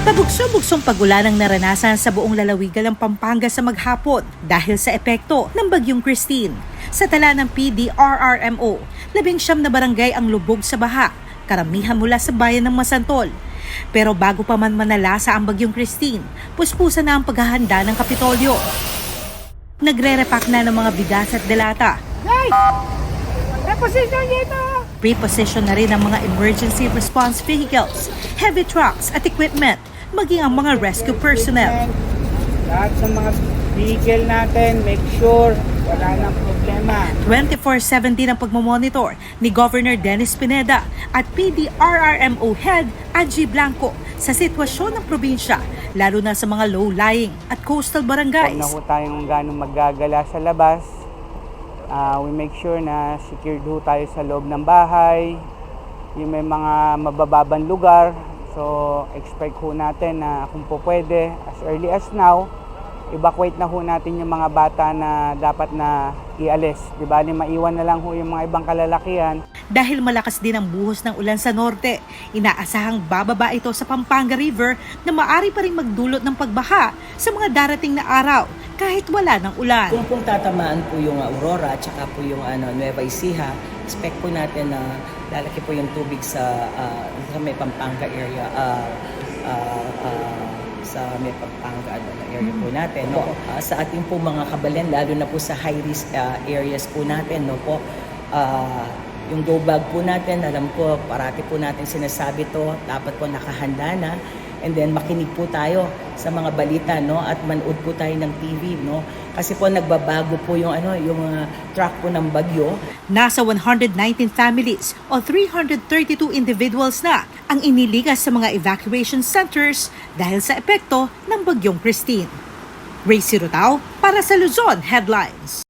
Pabugso-bugsong pagulan ang naranasan sa buong lalawigan ng Pampanga sa maghapon dahil sa epekto ng bagyong Christine. Sa tala ng PDRRMO, labing siyam na barangay ang lubog sa baha, karamihan mula sa bayan ng Masantol. Pero bago pa man manalasa ang bagyong Christine, puspusan na ang paghahanda ng Kapitolyo. Nagre-repack na ng mga bigas at delata. Reposition dito! Pre-position na rin ang mga emergency response vehicles, heavy trucks at equipment, maging ang mga rescue personnel. Lahat sa mga vehicle natin, make sure wala nang problema. 24-7 din ang pagmamonitor ni Governor Dennis Pineda at PDRRMO Head Angie Blanco sa sitwasyon ng probinsya, lalo na sa mga low-lying at coastal Huwag barangays. na ho tayong gano'ng maggagala sa labas. Ah, we make sure na secured ho tayo sa loob ng bahay. Yung may mga mabababang lugar. So, expect ho natin na kung po pwede, as early as now, evacuate na ho natin yung mga bata na dapat na ialis. Di ba? Maiwan na lang ho yung mga ibang kalalakihan. Dahil malakas din ang buhos ng ulan sa norte, inaasahang bababa ito sa Pampanga River na maari pa rin magdulot ng pagbaha sa mga darating na araw kahit wala ng ulan. Kung pong tatamaan po yung Aurora at saka po yung ano, Nueva Ecija, expect po natin na lalaki po yung tubig sa, uh, sa may Pampanga area, uh, uh, uh, sa may Pampanga ano, na area po natin. No? Uh, sa ating po mga kabalen, lalo na po sa high-risk uh, areas po natin, no po, uh, yung go bag po natin, alam ko, parati po natin sinasabi to, dapat po nakahanda na. And then makinig po tayo sa mga balita no at manood po tayo ng TV no kasi po nagbabago po yung ano yung uh, track po ng bagyo Nasa 119 families o 332 individuals na ang iniligas sa mga evacuation centers dahil sa epekto ng bagyong Christine. Ray Sirotao para sa Luzon Headlines.